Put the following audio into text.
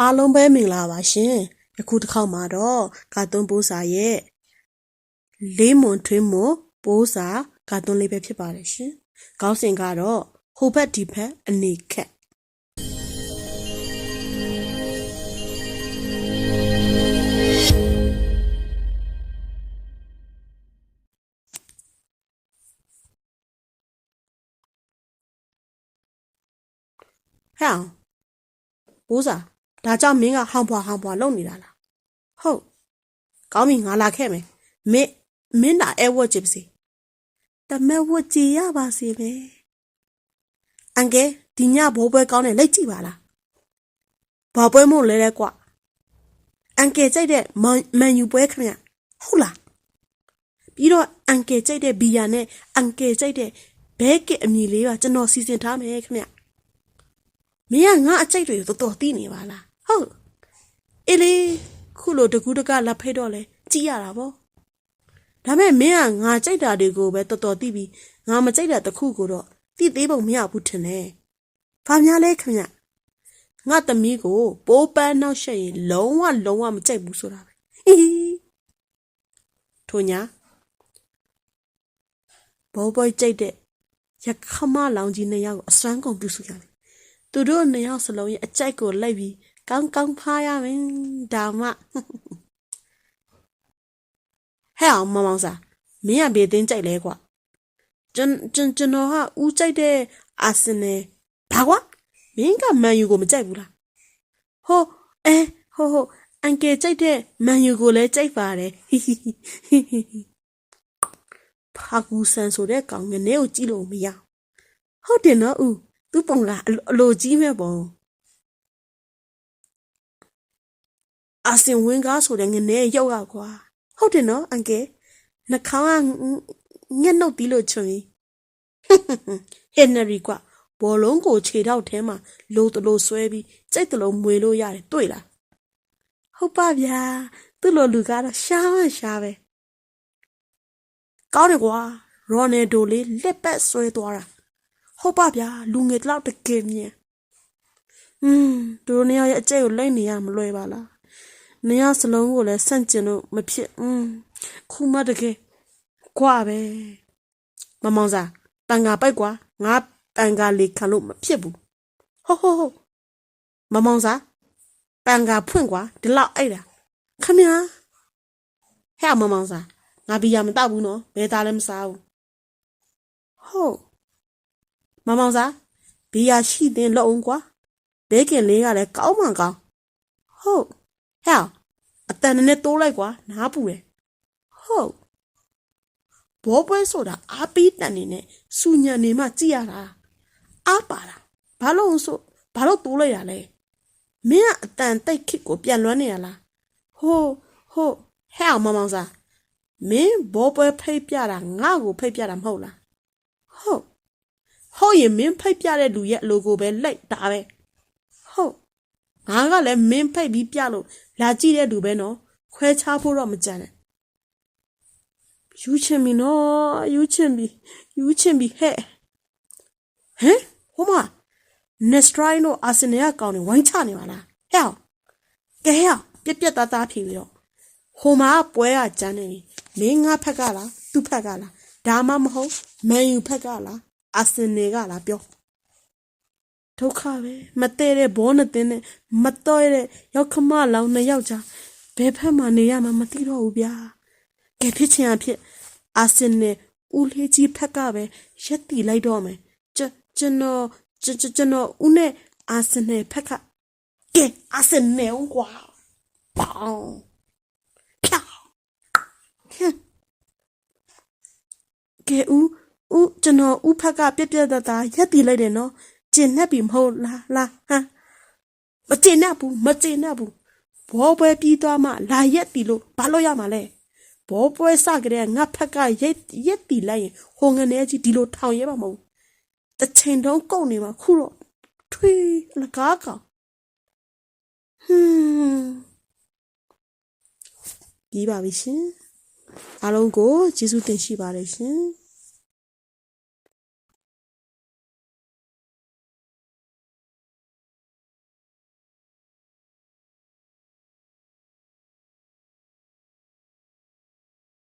အားလုံးပဲမင်္ဂလာပါရှင်ယခုတစ်ခေါက်မှာတော့ကာတွန်းပိုးစာရဲ့လေးမွန်ထွင်းမွန်ပိုးစာကာတွန်းလေးပဲဖြစ်ပါတယ်ရှင်ခေါင်းစဉ်ကတော့ဟိုဘက်ဒီဘက်အနေခက်ဟဲ့အောင်ပိုးစာ ဒါကြောင့်မင်းကဟောင်ဖွာဟောင်ဖွာလုပ်နေတာလားဟုတ်ကောင်းပြီငါလာခဲ့မယ်မင်းမင်းလာအဲဝတ်ကြည့်ပါစေတမဲဝတ်ကြည့်ရပါစေပဲအန်ကဲဒီညဘောပွဲကောင်းတယ်လိုက်ကြည့်ပါလားဘာပွဲမို့လဲလဲကွအန်ကဲကြိုက်တဲ့မန်မန်ယူပွဲခင်ဗျဟုတ်လားပြီးတော့အန်ကဲကြိုက်တဲ့ဘီယာနဲ့အန်ကဲကြိုက်တဲ့ဘဲကစ်အမည်လေးကကျွန်တော်စီစဉ်ထားမယ်ခင်ဗျမင်းကငါအကြိတ်တွေတော်တော်သိနေပါလား ဟုတ်အေးလေခုလိုတကူးတကလက်ဖိတ်တော့လဲကြည်ရတာဗောဒါမဲ့မင်းကငါကြိုက်တာတွေကိုပဲတော်တော်သိပြီးငါမကြိုက်တာတစ်ခုကိုတော့သိသေးပုံမရဘူးထင်တယ်ဘာများလဲခင်ဗျငါသမီးကိုပိုးပန်းနောက်ရှက်ရင်လုံးဝလုံးဝမကြိုက်ဘူးဆိုတာပဲဟီဟီထိုညာဘောဘောကြိတ်တဲ့ရခမလောင်ကြီးနှစ်ယောက်ကိုအစွမ်းကုန်ပြုစုရတယ်သူတို့နှစ်ယောက်စလုံးရဲ့အကြိုက်ကိုလိုက်ပြီး ကောင်းကောင်းဖားရမယ်ဒါမှဟဲ့အောင်မင်မောင်စာမင်းကဘေးတင်းကြိုက်လဲကွာကျွန်ကျွန်ကျွန်တော်ဟာဦးကြိုက်တဲ့အာဆင်နယ်ဘာကွာမင်းကမန်ယူကိုမကြိုက်ဘူးလားဟိုအဲဟိုဟိုအန်ကယ်ကြိုက်တဲ့မန်ယူကိုလည်းကြိုက်ပါတယ်ဟီဟီဟီဟီဟီဖာကူဆန်ဆိုတဲ့ကောင်ငနေကိုကြည့်လို့မရဟုတ်တယ်နော်ဦးသူ့ပုံကအလိုအလိုကြီးမဲ့ပုံ အစင်ဝင်းကားဆိုတဲ့ငနေရောက်ရကွာဟုတ်တယ်နော်အန်ကယ်နှာခေါင်းကငက်နှုတ်တီးလို့ချွန်ကြီးဟင်နရီကွာဘောလုံးကိုခြေထောက်ထဲမှာလိုတလိုဆွဲပြီးကြိတ်တလုံးမွေလို့ရတယ်တွေ့လားဟုတ်ပါဗျာသူ့လိုလူကတော့ရှားမရှားပဲကောင်းတယ်ကွာရိုနယ်ဒိုလေးလက်ပတ်ဆွဲသွားတာဟုတ်ပါဗျာလူငယ်တလောက်တကယ်မြင်อืมသူတို့နေရာရဲ့အကျိတ်ကိုလိုက်နေရမလွယ်ပါလား နေရာစလုံးကိုလည်းဆန့်ကျင်လို့မဖြစ်อืมခုမှတကယ်ကွာပဲမမောင်စားတန်ငါပိုက်ကွာငါပန်ကာလေးခံလို့မဖြစ်ဘူးဟုတ်ဟုတ်ဟုတ်မမောင်စားပန်ကာဖွင့်ကွာဒီလောက်အဲ့ဒါခမညာဟဲ့မမောင်စားငါဘီယာမတောက်ဘူးနော်ဘယ်သားလည်းမစားဘူးဟုတ်မမောင်စားဘီယာရှိတဲ့လောက်အောင်ကွာဘဲကင်လေးကလည်းကောင်းမှကောင်းဟုတ် ဟဲ့အတန်နဲ့တိုးလိုက်ကွာနားပူတယ်ဟုတ်ဘောပွဲဆိုတာအားပေးတန်နေနဲ့စူညံနေမှကြည့်ရတာအားပါတာဘာလို့ဆိုဘာလို့တိုးလိုက်ရလဲမင်းကအတန်တိတ်ခစ်ကိုပြန်လွမ်းနေရလားဟိုးဟိုးဟဲ့မမောင်စားမင်းဘောပွဲဖိတ်ပြတာငါ့ကိုဖိတ်ပြတာမဟုတ်လားဟုတ်ဟုတ်ရင်မင်းဖိတ်ပြတဲ့လူရဲ့အလိုကိုပဲလိုက်တာပဲဟုတ် ငါကလည်းမင်းဖိတ်ပြီးပြလို့လာကြည့်တဲ့လူပဲနော်ခွဲခြားဖို့တော့မကြံနဲ့ယူချင်ပြီနော်ယူချင်ပြီယူချင်ပြီဟဲ့ဟမ်ဟိုမနက်စထရိုင်းတို့အာဆင်နယ်ကကောင်းနေဝိုင်းချနေပါလားဟဲ့ကဲဟဲ့ပြက်ပြက်သားသားဖြေပြီးတော့ဟိုမှာပွဲကကျန်းနေပြီမင်းငါဖက်ကလားသူ့ဖက်ကလားဒါမှမဟုတ်မန်ယူဖက်ကလားအာဆင်နယ်ကလားပြော ဒုက္ခပဲမတည့်တဲ့ဘောနဲ့တင်းနဲ့မတော့တဲ့ရောက်ခမလောင်နှစ်ယောက်ကြားဘယ်ဖက်မှနေရမှာမသိတော့ဘူးဗျာကဲဖြစ်ချင်အဖြစ်အာဆင်နယ်ဦးလေးကြီးဖက်ကပဲရက်တီလိုက်တော့မယ်ကျွန်ကျွန်တော်ကျွန်ကျွန်တော်ဦးနဲ့အာဆင်နယ်ဖက်ကကဲအာဆင်နယ်ကွာပေါင်ဖြောင်းဟမ်ကဲဦးဦးကျွန်တော်ဦးဖက်ကပြက်ပြက်သားသားရက်တီလိုက်တယ်နော် ကျင်နှက်ပြီမဟုတ်လားလားဟမ်မကျင်နှက်ဘူးမကျင်နှက်ဘူးဘောပွဲပြီးသွားမှလာရက်တီလို့ဘာလို့ရမှာလဲဘောပွဲစကြတဲ့ငါဖက်ကရက်ရက်တီလိုက်ရင်ဟိုငနေကြီးဒီလိုထောင်ရဲမှာမဟုတ်တစ်ချိန်တုံးကုန်နေမှာခုတော့ထွေးလကားကောင်ဟွန်းပြီးပါပြီရှင်အားလုံးကိုကျေးဇူးတင်ရှိပါတယ်ရှင်